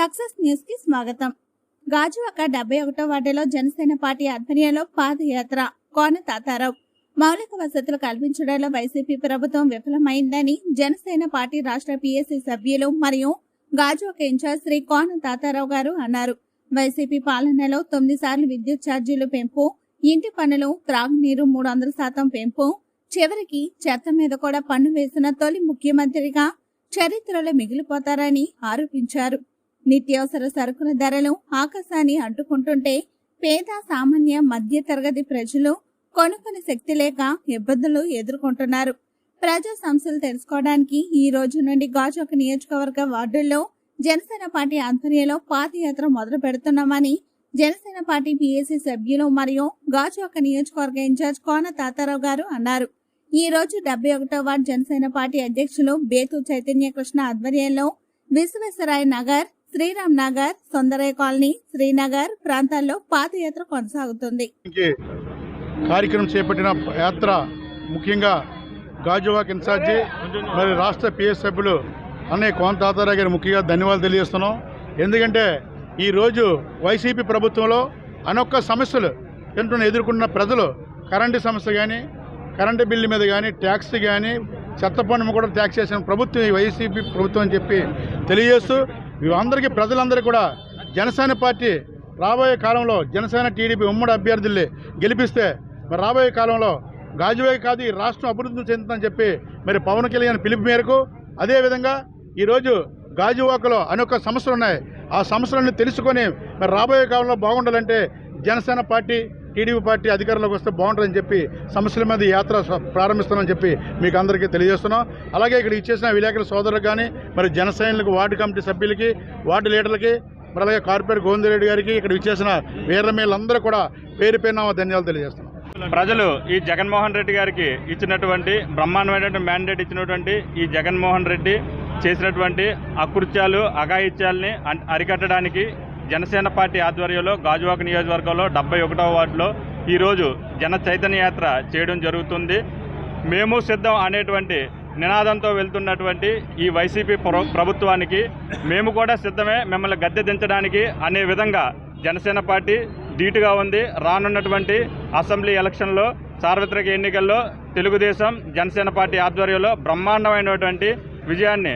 Success న్యూస్కి స్వాగతం. గాజువాక డెబ్బై ఒకటో వార్డులో జనసేన పార్టీ ఆధ్వర్యంలో పాదయాత్ర. కోన తాతారావు. మౌలిక వసతులు కల్పించడంలో వైసీపీ ప్రభుత్వం విఫలమైందని జనసేన పార్టీ రాష్ట్ర పీఎస్సీ సభ్యులు మరియు గాజువాక ఇన్ఛార్జ్ శ్రీ కోన తాతారావు గారు అన్నారు. వైసీపీ పాలనలో తొమ్మిది సార్లు విద్యుత్ ఛార్జీలు పెంపు ఇంటి పనులు త్రాగునీరు మూడు వందల శాతం పెంపు. చివరికి చెత్త మీద కూడా పన్ను వేసిన తొలి ముఖ్యమంత్రిగా చరిత్రలో మిగిలిపోతారని ఆరోపించారు. నిత్యావసర సరుకుల ధరలు ఆకాశాన్ని అంటుకుంటుంటే పేద సామాన్య మధ్య తరగతి ప్రజలు కొనుక్కునే శక్తి లేక ఇబ్బందులు ఎదుర్కొంటున్నారు. ప్రజా సమస్యలు తెలుసుకోవడానికి ఈ రోజు నుండి గాజువాక నియోజకవర్గ వార్డుల్లో జనసేన పార్టీ ఆధ్వర్యంలో పాదయాత్ర మొదలు పెడుతున్నామని జనసేన పార్టీ పిఎస్సి సభ్యులు మరియు గాజువాక నియోజకవర్గ ఇన్ఛార్జ్ కోన తాతారావు గారు అన్నారు. ఈ రోజు డెబ్బై ఒకటో వార్డు జనసేన పార్టీ అధ్యక్షులు బేతు చైతన్య కృష్ణ ఆధ్వర్యంలో విశ్వేశ్వరాయ నగర్ శ్రీరామ్ నగర్ సుందరయ్య కాలనీ శ్రీనగర్ ప్రాంతాల్లో పాదయాత్ర కొనసాగుతుంది. కార్యక్రమం చేపట్టిన యాత్ర ముఖ్యంగా గాజువాక్ ఇన్ఛార్జి మరి రాష్ట్ర పిఎస్ సభ్యులు అన్నయ్య కోన తాతారావు గారి ముఖ్యంగా ధన్యవాదాలు తెలియజేస్తున్నాం. ఎందుకంటే ఈరోజు వైసీపీ ప్రభుత్వంలో అనొక్క సమస్యలు ఎంటున్న ఎదుర్కొన్న ప్రజలు కరెంటు సమస్య కానీ కరెంటు బిల్లు మీద కానీ ట్యాక్స్ కానీ చెత్త పన్ను కూడా ట్యాక్స్ చేసిన ప్రభుత్వం ఈ వైసీపీ ప్రభుత్వం అని చెప్పి తెలియజేస్తూ అందరికీ ప్రజలందరూ కూడా జనసేన పార్టీ రాబోయే కాలంలో జనసేన టీడీపీ ఉమ్మడి అభ్యర్థుల్ని గెలిపిస్తే మరి రాబోయే కాలంలో గాజువే కాదు ఈ రాష్ట్రం అభివృద్ధి చెందుతుందని చెప్పి మరి పవన్ కళ్యాణ్ పిలుపు మేరకు అదేవిధంగా ఈరోజు గాజువాకలో అనేక సమస్యలు ఉన్నాయి. ఆ సమస్యలను తెలుసుకొని మరి రాబోయే కాలంలో బాగుండాలంటే జనసేన పార్టీ టీడీపీ పార్టీ అధికారంలోకి వస్తే బాగుంటుందని చెప్పి సమస్యల మీద యాత్ర ప్రారంభిస్తున్నామని ప్రారంభిస్తామని చెప్పి మీకు అందరికీ తెలియజేస్తున్నాం. అలాగే ఇక్కడ ఇచ్చేసిన విలేకరుల సోదరులకు కానీ మరి జనసైనికులకు వార్డు కమిటీ సభ్యులకి వార్డు లీడర్లకి మరి అలాగే కార్పొరేట్ గోవిందరెడ్డి గారికి ఇక్కడ ఇచ్చేసిన వీరమేలందరూ కూడా పేరు పేరున ధన్యవాదాలు తెలియజేస్తున్నాం. ప్రజలు ఈ జగన్మోహన్ రెడ్డి గారికి ఇచ్చినటువంటి బ్రహ్మాండమైనటువంటి మ్యాండేట్ ఇచ్చినటువంటి ఈ జగన్మోహన్ రెడ్డి చేసినటువంటి అకృత్యాలు అఘాయిత్యాల్ని అరికట్టడానికి జనసేన పార్టీ ఆధ్వర్యంలో గాజువాక నియోజకవర్గంలో డెబ్బై ఒకటవ వార్డులో ఈరోజు జన చైతన్య యాత్ర చేయడం జరుగుతుంది. మేము సిద్ధం అనేటువంటి నినాదంతో వెళ్తున్నటువంటి ఈ వైసీపీ ప్ర- ప్రభుత్వానికి మేము కూడా సిద్ధమే మిమ్మల్ని గద్దె దించడానికి అనే విధంగా జనసేన పార్టీ ధీటుగా ఉంది. రానున్నటువంటి అసెంబ్లీ ఎలక్షన్లో సార్వత్రిక ఎన్నికల్లో తెలుగుదేశం జనసేన పార్టీ ఆధ్వర్యంలో బ్రహ్మాండమైనటువంటి విజయాన్ని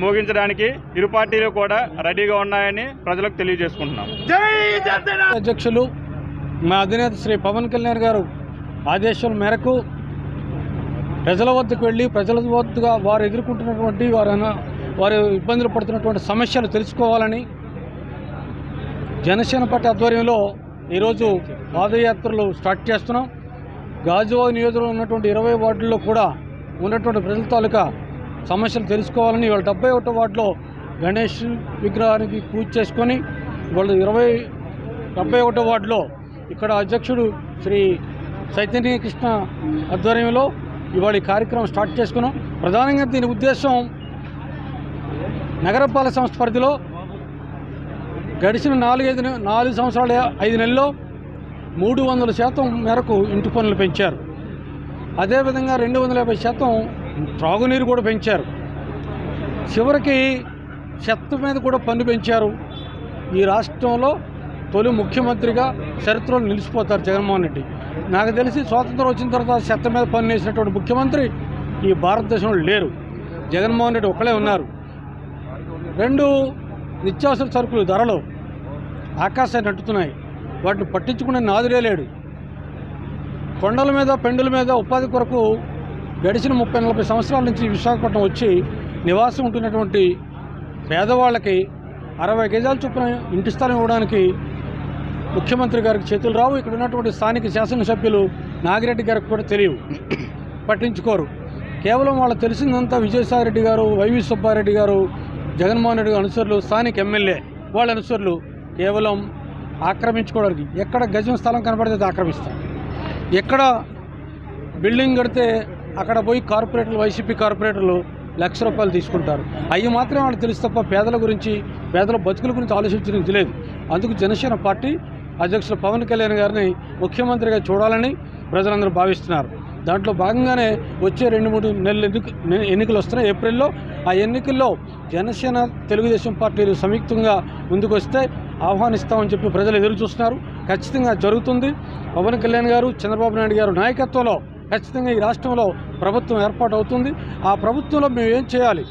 మోగించడానికి ఇరు పార్టీలు కూడా రెడీగా ఉన్నాయని ప్రజలకు తెలియజేసుకుంటున్నాం. అధ్యక్షులు మా అధినేత శ్రీ పవన్ కళ్యాణ్ గారు ఆదేశాల మేరకు ప్రజల వద్దకు వెళ్ళి ప్రజల వద్దగా వారు ఎదుర్కొంటున్నటువంటి వారు వారు ఇబ్బందులు పడుతున్నటువంటి సమస్యలు తెలుసుకోవాలని జనసేన పార్టీ ఆధ్వర్యంలో ఈరోజు పాదయాత్రలు స్టార్ట్ చేస్తున్నాం. గాజువా నియోజకవర్గంలో ఉన్నటువంటి ఇరవై వార్డుల్లో కూడా ఉన్నటువంటి ప్రజల తాలూకా సమస్యలు తెలుసుకోవాలని ఇవాళ డెబ్బై ఒకటో వార్డులో గణేష్ విగ్రహానికి పూజ చేసుకొని వాళ్ళ ఇరవై డెబ్బై ఒకటో వార్డులో ఇక్కడ అధ్యక్షుడు శ్రీ చైతన్య కృష్ణ ఆధ్వర్యంలో ఇవాళ ఈ కార్యక్రమం స్టార్ట్ చేసుకున్నాం. ప్రధానంగా దీని ఉద్దేశం నగరపాలక సంస్థ పరిధిలో గడిచిన నాలుగైదు నాలుగు సంవత్సరాల ఐదు నెలల్లో మూడు వందల శాతం మేరకు ఇంటి పనులు పెంచారు. అదేవిధంగా రెండు వందల యాభై శాతం త్రాగునీరు కూడా పెంచారు. చివరికి చెత్త మీద కూడా పన్ను పెంచారు. ఈ రాష్ట్రంలో తొలి ముఖ్యమంత్రిగా చరిత్రలో నిలిచిపోతారు జగన్మోహన్ రెడ్డి. నాకు తెలిసి స్వాతంత్రం వచ్చిన తర్వాత చెత్త మీద పన్ను వేసినటువంటి ముఖ్యమంత్రి ఈ భారతదేశంలో లేరు. జగన్మోహన్ రెడ్డి ఒక్కలే ఉన్నారు. రెండు నిత్యావసర సరుకులు ధరలు ఆకాశాన్ని అంటుతున్నాయి వాటిని పట్టించుకునే నాదులే లేడు. కొండల మీద పెండుల మీద ఉపాధి కొరకు గడిచిన ముప్పై నలభై సంవత్సరాల నుంచి విశాఖపట్నం వచ్చి నివాసం ఉంటున్నటువంటి పేదవాళ్ళకి అరవై గజాల చొప్పున ఇంటి స్థలం ఇవ్వడానికి ముఖ్యమంత్రి గారికి చేతులు రావు. ఇక్కడ ఉన్నటువంటి స్థానిక శాసనసభ్యులు నాగిరెడ్డి గారికి కూడా తెలియవు. పట్టించుకోరు. కేవలం వాళ్ళు తెలిసిందంతా విజయసాయి రెడ్డి గారు వైవి సుబ్బారెడ్డి గారు జగన్మోహన్ రెడ్డి గారి అనుసరులు స్థానిక ఎమ్మెల్యే వాళ్ళ అనుసరులు కేవలం ఆక్రమించుకోవడానికి ఎక్కడ గజం స్థలం కనపడితే అది ఆక్రమిస్తారు. ఎక్కడ బిల్డింగ్ కడితే అక్కడ పోయి కార్పొరేటర్లు వైసీపీ కార్పొరేటర్లు లక్ష రూపాయలు తీసుకుంటారు. అవి మాత్రమే వాళ్ళకి తెలుసు తప్ప పేదల గురించి పేదల బతుకుల గురించి ఆలోచించడం తెలియదు. అందుకు జనసేన పార్టీ అధ్యక్షులు పవన్ కళ్యాణ్ గారిని ముఖ్యమంత్రిగా చూడాలని ప్రజలందరూ భావిస్తున్నారు. దాంట్లో భాగంగానే వచ్చే రెండు మూడు నెలలు ఎన్నికలు వస్తున్నాయి. ఏప్రిల్లో ఆ ఎన్నికల్లో జనసేన తెలుగుదేశం పార్టీలు సంయుక్తంగా ముందుకొస్తే ఆహ్వానిస్తామని చెప్పి ప్రజలు ఎదురు చూస్తున్నారు ఖచ్చితంగా జరుగుతుంది. పవన్ కళ్యాణ్ గారు చంద్రబాబు నాయుడు గారు నాయకత్వంలో ఖచ్చితంగా ఈ రాష్ట్రంలో ప్రభుత్వం ఏర్పాటు అవుతుంది ఆ ప్రభుత్వంలో మేము ఏం చేయాలి?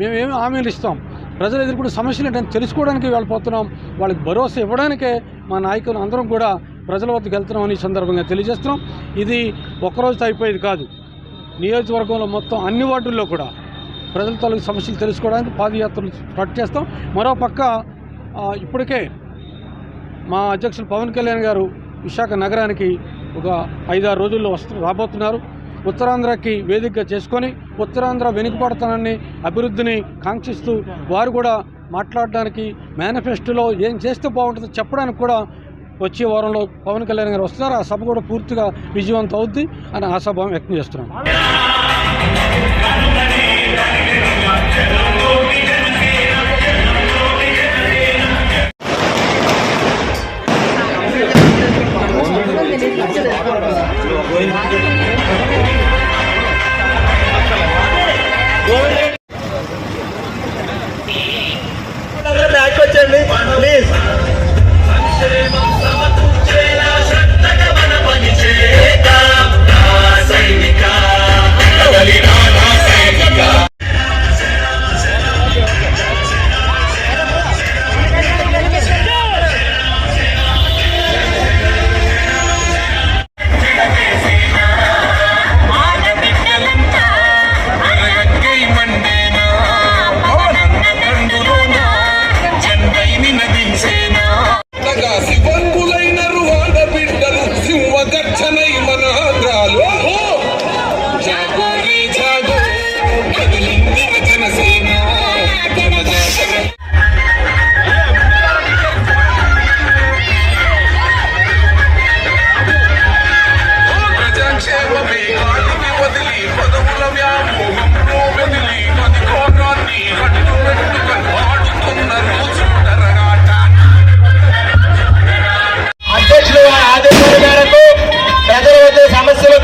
మేము ఏమి హామీలు ఇస్తాం? ప్రజలు ఎదుర్కొన్న సమస్యలు ఏంటని తెలుసుకోవడానికి వెళ్ళిపోతున్నాం వాళ్ళకి భరోసా ఇవ్వడానికే మా నాయకులు అందరం కూడా ప్రజల వద్దకు వెళ్తున్నామని సందర్భంగా తెలియజేస్తున్నాం. ఇది ఒక్కరోజుతో అయిపోయేది కాదు. నియోజకవర్గంలో మొత్తం అన్ని వార్డుల్లో కూడా ప్రజల తాలూకు సమస్యలు తెలుసుకోవడానికి పాదయాత్రలు స్టార్ట్ చేస్తాం. మరోపక్క పక్క ఇప్పటికే మా అధ్యక్షులు పవన్ కళ్యాణ్ గారు విశాఖ నగరానికి ఒక ఐదారు రోజుల్లో వస్తు రాబోతున్నారు. ఉత్తరాంధ్రకి వేదికగా చేసుకొని ఉత్తరాంధ్ర వెనుకబడతానని అభివృద్ధిని కాంక్షిస్తూ వారు కూడా మాట్లాడడానికి మేనిఫెస్టోలో ఏం చేస్తే బాగుంటుందో చెప్పడానికి కూడా వచ్చే వారంలో పవన్ కళ్యాణ్ గారు వస్తున్నారు. ఆ సభ కూడా పూర్తిగా విజయవంతం అవుద్ది అని ఆశాభావం వ్యక్తం చేస్తున్నాను please.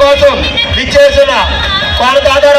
కోసం విచ్చేసిన కోనతాదార